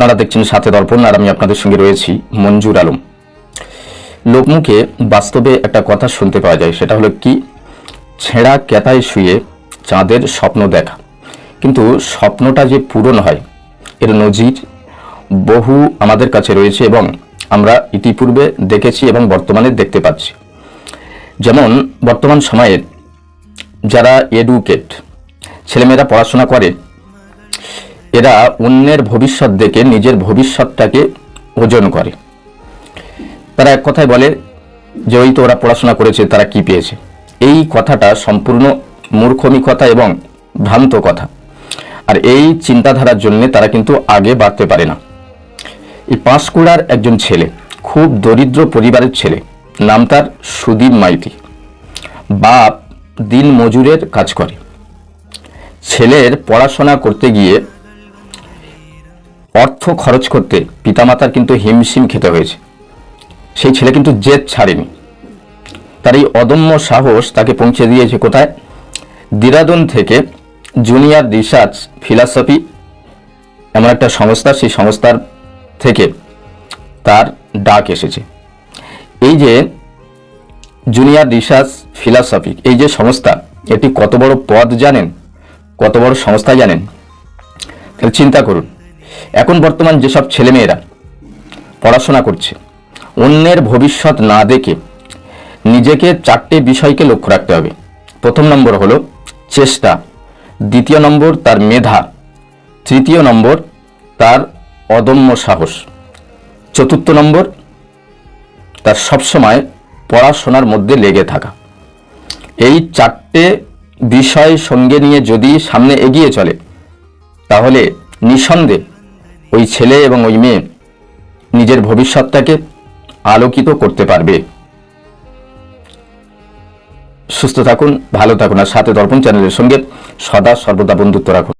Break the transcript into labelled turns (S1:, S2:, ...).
S1: আপনারা দেখছেন সাথে দর্পণ, আর আমি আপনাদের সঙ্গে রয়েছি মঞ্জুর আলম। লোকমুখে বাস্তবে একটা কথা শুনতে পাওয়া যায়, সেটা হলো কি? ছেঁড়া কেতায় শুয়ে চাঁদের স্বপ্ন দেখা। কিন্তু স্বপ্নটা যে পূরণ হয়, এর নজির বহু আমাদের কাছে রয়েছে এবং আমরা ইতিপূর্বে দেখেছি এবং বর্তমানে দেখতে পাচ্ছি। যেমন বর্তমান সময়ের যারা এডুকেট, ছেলেমেয়েরা পড়াশোনা করে এরা অন্যের ভবিষ্যৎ দেখে নিজের ভবিষ্যৎটাকে ওজন করে। তারা এক কথায় বলে যে, ওই তো ওরা পড়াশোনা করেছে, তারা কি পেয়েছে? এই কথাটা সম্পূর্ণ মূর্খমি কথা এবং ভ্রান্ত কথা। আর এই চিন্তাধারার জন্য তারা কিন্তু আগে বাড়তে পারে না। এই পাঁশকুড়ার একজন ছেলে, খুব দরিদ্র পরিবারের ছেলে, নাম তার সুদীপ মাইতি। বাপ দিন মজুরের কাজ করে। ছেলের পড়াশোনা করতে গিয়ে অর্থ খরচ করতে পিতামাতার কিন্তু হিমশিম খেতে হয়েছে। সেই ছেলে কিন্তু জেদ ছাড়েনি। তার এই অদম্য সাহস তাকে পৌঁছে দিয়েছে কোথায়? দিরাদুন থেকে জুনিয়র রিসার্চ ফিলসফি, এমন একটা সংস্থা, সেই সংস্থার থেকে তার ডাক এসেছে। এই যে জুনিয়র রিসার্চ ফিলসফি, এই যে সংস্থা, এটি কত বড় পদ জানেন? কত বড় সংস্থা জানেন? তাহলে চিন্তা করুন। এখন বর্তমান যেসব ছেলেমেয়েরা পড়াশোনা করছে, অন্যের ভবিষ্যৎ না দেখে নিজেকে চারটে বিষয়কে লক্ষ্য রাখতে হবে। প্রথম নম্বর হলো চেষ্টা, দ্বিতীয় নম্বর তার মেধা, তৃতীয় নম্বর তার অদম্য সাহস, চতুর্থ নম্বর তার সবসময় পড়াশোনার মধ্যে লেগে থাকা। এই চারটে বিষয় সঙ্গে নিয়ে যদি সামনে এগিয়ে চলে, তাহলে নিঃসন্দেহে ওই ছেলে এবং ওই মেয়ে নিজের ভবিষ্যৎটাকে আলোকিত করতে পারবে। সুস্থ থাকুন, ভালো থাকুন, আর সাথে দর্পণ চ্যানেলের সঙ্গে সদা সর্বদা বন্ধুত্ব রাখুন।